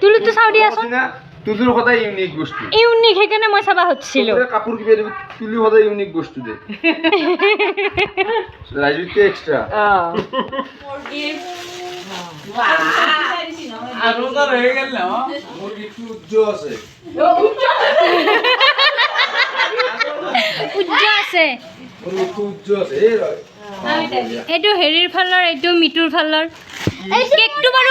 তুলু তো দিয়াচোন তুলুর সদায় ইউনিক বস্তু। ইউনিক সেইকাৰণে মই চাবা খুজিছিলোঁ চবৰে কাপোৰ কিবা দিব তুলি সদায় ইউনিক বস্তু দে। গেল উজ্জ্বল আছে। উজ্জ্বল আছে। এইটো হেৰিৰ ফালৰ এইটো মিতুৰ ফালৰ। কেকটো বাৰু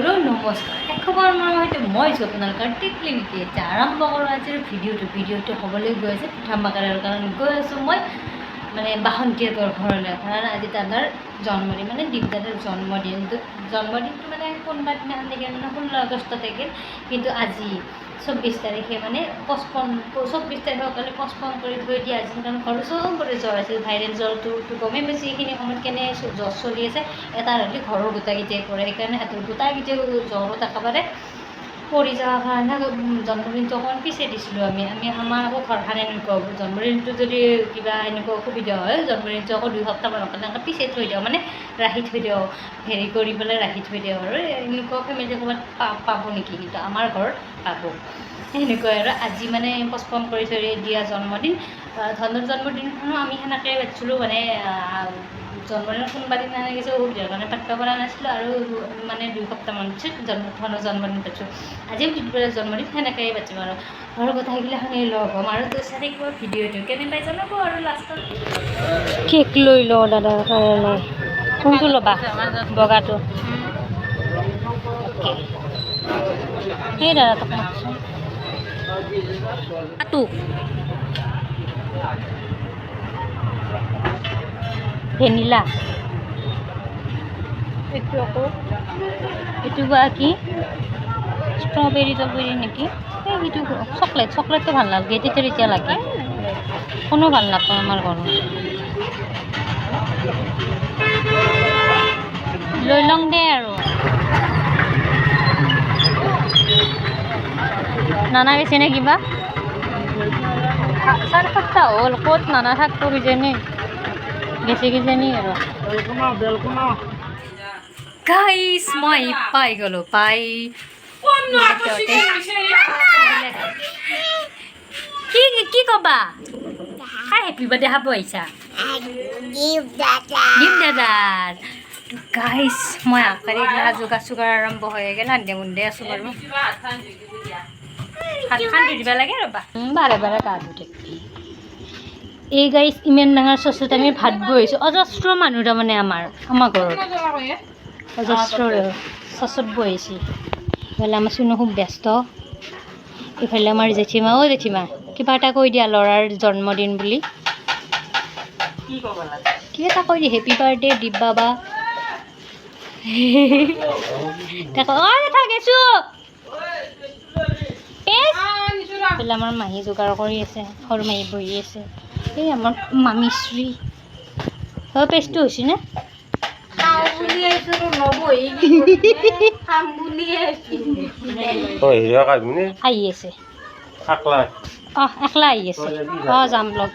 মই নমস্কাৰ এশবাৰ মানৰ সৈতে মই টিকলি মিকি এতিয়া আৰম্ভ কৰোঁ আজিৰ ভিডিঅ'টো ভিডিঅ'টো হ'বলৈ গৈ আছে পিঠাম্বাকাৰৰ কাৰণে গৈ আছোঁ মই মানে বাসন্তীহঁতৰ ঘৰলৈ কাৰণ আজি দাদাৰ জন্মদিন মানে দীপদাদাৰ জন্মদিনটো জন্মদিনটো মানে কোনোবা দিনাখন নেকি মানে ষোল্ল আগষ্ট থাকিল কিন্তু আজি চৌব্বিছ তাৰিখে মানে পঁচপন্ন চৌব্বিছ তাৰিখৰ কাৰণে পঁচপন্ন কৰি থৈ দিয়া আছিল কাৰণ ঘৰৰ চবৰে জ্বৰ আছিল ভাইৰেল জ্বৰটো গমেই পাইছে এইখিনি সময়ত কেনে জ্বৰ চলি আছে, এটা ৰাতি ঘৰৰ গোটাকেইটাই কৰে। সেইকাৰণে সিহঁতৰ গোটাকেইটাই জ্বৰত একেবাৰে পৰি যোৱাৰ কাৰণে জন্মদিনটো অকণমান পিছে দিছিলোঁ আমি। আমি আমাৰ আকৌ ঘৰখন এনেকুৱা। জন্মদিনটো যদি কিবা এনেকুৱা অসুবিধা হয় জন্মদিনটো আকৌ দুই সপ্তাহমানৰ কাৰণে পিছে থৈ দিওঁ। মানে ৰাখি থৈ দিওঁ। হেৰি কৰি পেলাই ৰাখি থৈ দিওঁ আৰু এনেকুৱা ফেমিলি ক'ৰবাত পাব নেকি? কিন্তু আমাৰ ঘৰত পাব। সেনেকুৱাই আৰু আজি মানে পচপন কৰি থৈ দিয়া জন্মদিন। ধনৰ জন্মদিনখনো আমি সেনেকৈ পাতিছিলোঁ মানে জন্মদিন কোনোবা দিনা সেনেকৈ অসুবিধাৰ কাৰণে পাতিব পৰা নাছিলোঁ আৰু মানে দুই সপ্তাহমান পিছত জন্ম ধনৰ জন্মদিন পাতিছোঁ আজিও দুপৰীয়া জন্মদিন সেনেকৈয়ে পাতিম আৰু। ঘৰৰ কথা সেইগিলাখনি লগ হ'ম আৰু তো চাই থাকিব ভিডিঅ'টো কেনে পাই জনাব আৰু লাষ্টত কেক লৈ লওঁ দাদাৰ কাৰণে। কোনটো ল'বা? বগাটো? সেই দাদা তোক এইটো বা কি? ষ্ট্ৰবেৰী ট্ৰবেৰী নেকি? এই চকলেট চকলেটটো ভালো নালাগে তেতিয়া এতিয়া লাগে। কোনো ভালো নাপাওঁ আমাৰ ঘৰত লৈ লওঁ দে আৰু। নানা গেছে নে কিবা? চাৰে সাতটা হ'ল। ক'ত নানা থাকব কিজানি? গেছে কিজানি আৰু গাইছ মই পাই গ'লোঁ পাই কি কি ক'বা? কাই হেপী বাৰ্থডে খাব আহিছা দিম দাদাৰ গাইছ মই আকাৰি এইগিলা যোগাৰ চোগাৰ আৰম্ভ হৈ গ'ল আন্ধে মুন্ধে আছোঁ বাৰু। হাত খান ধুই দিব লাগে ৰ'বা। বাৰে বাৰে গা ধুই থাকিবি। এই গাইছ ইমান ডাঙৰ চচত আমি ভাত বহিছোঁ। অজস্ৰ মানুহ তাৰমানে আমাৰ আমাৰ ঘৰত। অজস্ৰ চচত বহিছে। ইফালে আমাৰ চুনু খুব ব্যস্ত। ইফালে আমাৰ জেঠীমা অ' জেঠীমা কিবা এটা কৈ দিয়া ল'ৰাৰ জন্মদিন বুলি। কি এটা কৈ দিয়ে হেপী বাৰ্থডে দীপ বাবা। এইফালে আমাৰ মাহী যোগাৰ কৰি আছে সৰু মাহী বহি আছে। এই আমাৰ মামীশ্ৰী অ পেষ্টটো হৈছে নে? তই হিৰা কাটবিনে আহি আছে থাকলা অ একলা? আহি আছে অ যাম লগ।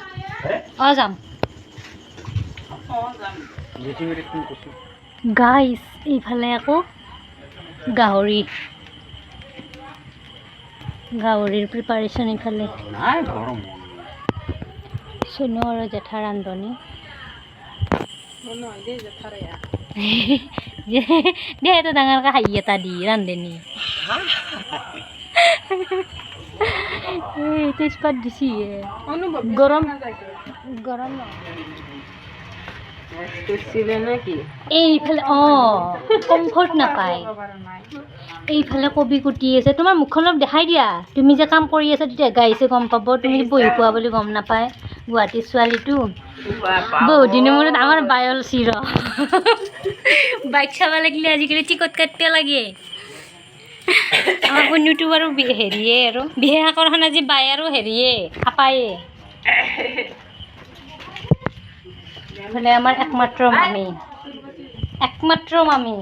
অ যাম। গাইছ এইফালে আকৌ গাহৰি। গাহৰিৰ প্ৰিপাৰেশ্যন এইফালে। চুনু আৰু জেঠা ৰান্ধনি দে এইটো ডাঙৰকৈ হাঁহি এটা দি ৰান্ধনি। তেজপাত দিছি গৰম গৰম এইফালে অঁ কমফৰ্ট নাপায়। এইফালে কবি কুটি আছে। তোমাৰ মুখখন অলপ দেখাই দিয়া। তুমি যে কাম কৰি আছা তেতিয়া গাইছে গম পাব। তুমি বহি পোৱা বুলি গম নাপায়। গুৱাহাটীৰ ছোৱালীটো। বহুত দিনৰ মূৰত আমাৰ বায়ল চিৰ। বাইক চাব লাগিলে আজিকালি টিকট কাটিব লাগে। আমাৰ কন্যুটো বাৰু হেৰিয়ে আৰু। বিশেষকৰখন আজি বাই আৰু হেৰিয়ে আপায়ে। এইফালে আমাৰ একমাত্ৰ মামী। একমাত্ৰ মামী।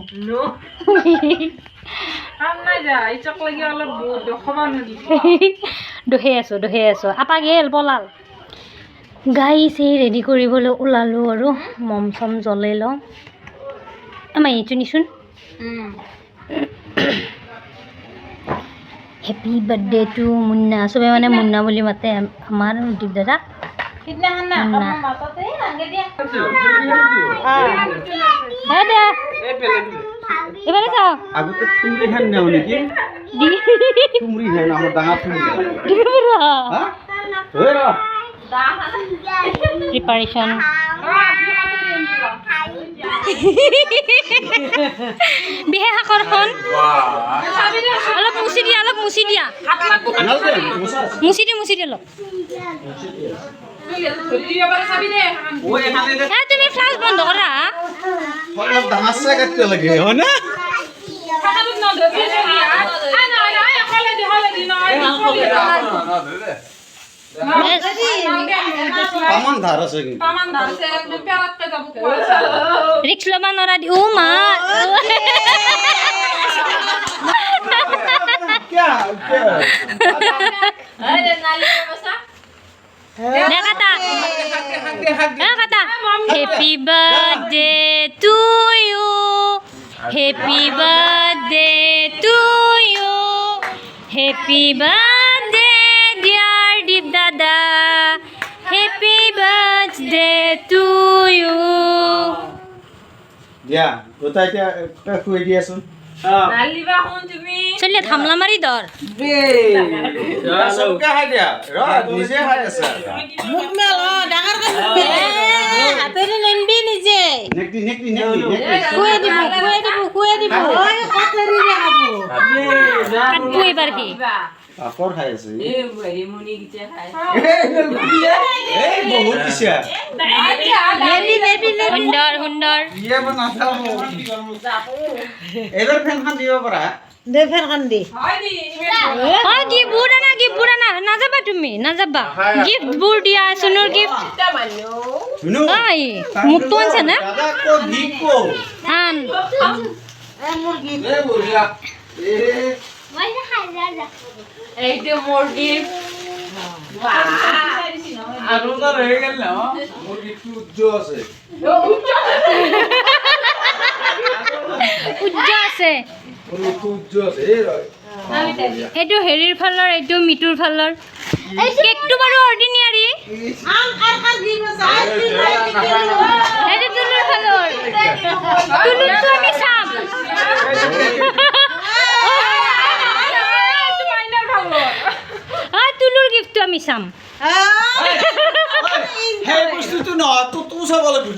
দহে আছোঁ দহে আছোঁ। আপা গেল পলাল গাই চেই ৰেডি কৰিবলৈ ওলালোঁ আৰু। মম চম জ্বলাই লওঁ আমাৰ এইটো নিচোন। Happy birthday to Munna. চবে মানে মুন্না। বুলি মাতে আমাৰ দীপ দাদাক না মুন্না। নেও নেকি? দিব হা হৈ ৰ প্ৰিপাৰেশ্যন বিশেষ আকৰ্ষণ অলপ মুচি দিয়া অলপ মুচি দিয়া। মুচি দিয়া মুচি দিয়া অলপ। তুমি ফ্লাছ বন্ধ কৰা। অলপ ডাঙৰ চাই কাটিব লাগে হয় না তামান ধাৰ আছে কিন্তু ৰিক্স ল'বা নৰা দি অ' মা কিয়া কিয়া দে কাটা এ কাটা happy birthday to you happy birthday দাদা হেপী বাৰ্থডে টু ইউ দিয়া গোটাই এতিয়া? তই খুৱাই দিয়াচোন চলিয়া ধামলা মাৰি ধৰ। চবকে অ পাপৰ খাই আছে সুন্দৰ সুন্দৰ। ইয়ে এইবাৰ ফেনখন দিব পাৰা। দে ফেন দি। অ গিফ্টবোৰ আনা গিফ্টবোৰ আনা। নাযাবা তুমি নাযাবা। গিফ্টবোৰ দিয়া চুনুৰ গিফ্ট শুনো ঐ মোকতো না? দাদা কো গীত কো আন এ বঢ়িয়া। এ এইটো গেল। উজ্জ্বল আছে। উজ্জ্বল আছে হেৰিৰ ফালৰ এইটো মিতুৰ ফালৰ। কেকটো বাৰু অৰ্ডিনেৰী এইটো তুলুৰ ফালৰ। তুলুৰটো আমি চাম অ তুলুৰ আমি তো তো চাব লাগিব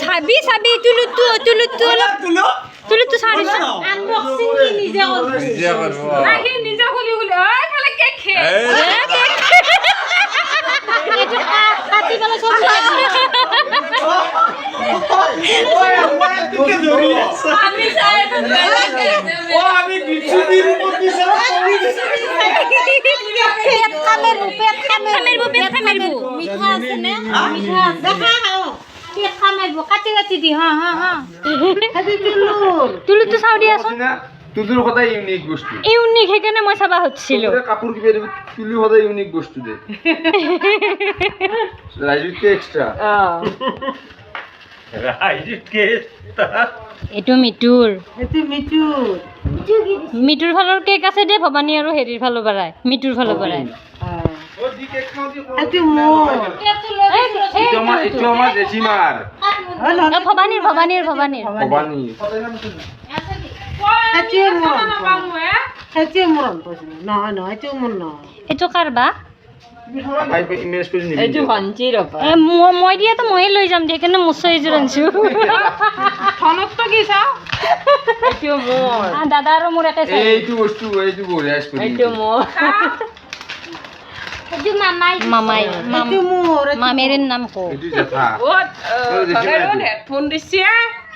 চাবি চাবি তুলুৰটো তুলুৰটো অলপ তুলো? তুলুৰটো চাৰিচোন নিজে এইটো কা- কাটি পেলাই চব পেট মিঠা আছে নে? মিঠা আছে। দেখা কাটি কাটি দি সদায় ইউনিক বস্তু। ইউনিক সেইকাৰণে মই চাবা কিবা দিব তুলি সদায় ইউনিক বস্তু দে। মিতুৰ এইটো মিঠু মিতুৰ ফালৰ কেক আছে দে ভৱানী আৰু হেৰিৰ ফালৰ পৰাই মিতুৰ ফালৰ পৰাই। ভৱানীৰ ভৱানীৰ ভৱানীৰ এইটো নহয় এইটো ৰবা মই দিয়াতো ময়ে লৈ যাম দিয়া সেইকাৰণে মুচৰ এযোৰ আনিছোঁ। ফোনততো কি চাওঁ? এইটো মোৰ। দাদা আৰু মোৰ একে এইটো বস্তু এইটো বঢ়িয়া এইটো মোৰ। মামাই। মাম মোৰ মামেৰ নাম কো এইটো জেঠা। অত অ, দেখিবা এইটো? হেডফোন দিছে।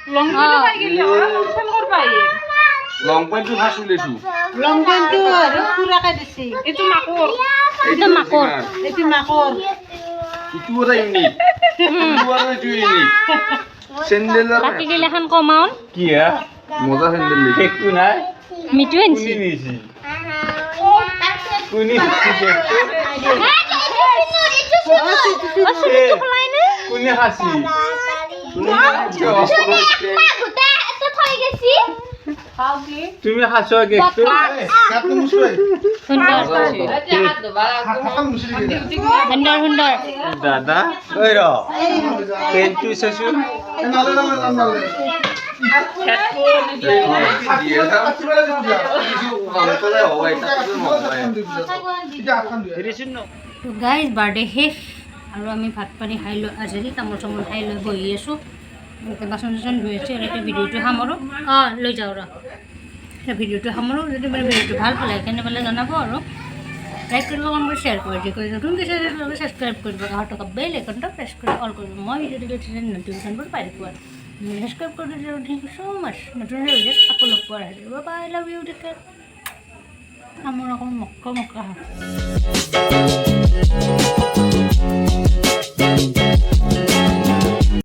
লং কৰবা লং পেণ্টটো ফাৰ্ষ্ট উলিয়াইছো লং পেনটো আৰু পুৰাকে দিছে। এইটো মাকৰ। এইটো মাকৰ। এইটো মাকৰ। ইটো এটা ইউনিক। ইটো আৰু এইটো ইউনিক। চেণ্ডেলৰ কাটি দিলে এখন কমাও। কি হা? মজা চেণ্ডেল লৈছে কেকটো নাই? মিঠু আনছি। কোনে নিছি? কোনে কেকটো? অ, চুলিটো সলাই নে কোনে খাছি তুমি সুন্দৰ সুন্দৰ দাদা ৰ পেনটো চাচোন গাইজ বাৰ্থডে শেষ। আৰু আমি ভাত পানী খাই লৈ আজৰি তামোল চামোল খাই লৈ বহি আছোঁ বাচন চাচন ধুই আছোঁ আৰু এতিয়া ভিডিঅ'টো সামৰোঁ অঁ লৈ যাওঁ ৰ এতিয়া ভিডিঅ'টো সামৰোঁ যদি মানে ভিডিঅ'টো ভালো পালে কেনে পালে জনাব আৰু লাইক কৰিব কম কৰি শ্বেয়াৰ কৰিব যি কৰি শ্বেয়াৰ কৰিব ছাবস্ক্ৰাইব কৰিব কাষৰ টকা বেল একাউণ্টটো প্ৰেছ কৰি অল কৰিব মই ভিডিঅ' দিলে নটিফিকেশ্যনবোৰ পাই আৰু ছাবস্ক্ৰাইব কৰি দিলে থেংক ইউ ছ' মাছ নতুন ভিডিঅ'ত আকৌ লগ পোৱাৰ আহিব বাই লাভ ইউ টেক আমাৰ অকণ মক্কা মক্কা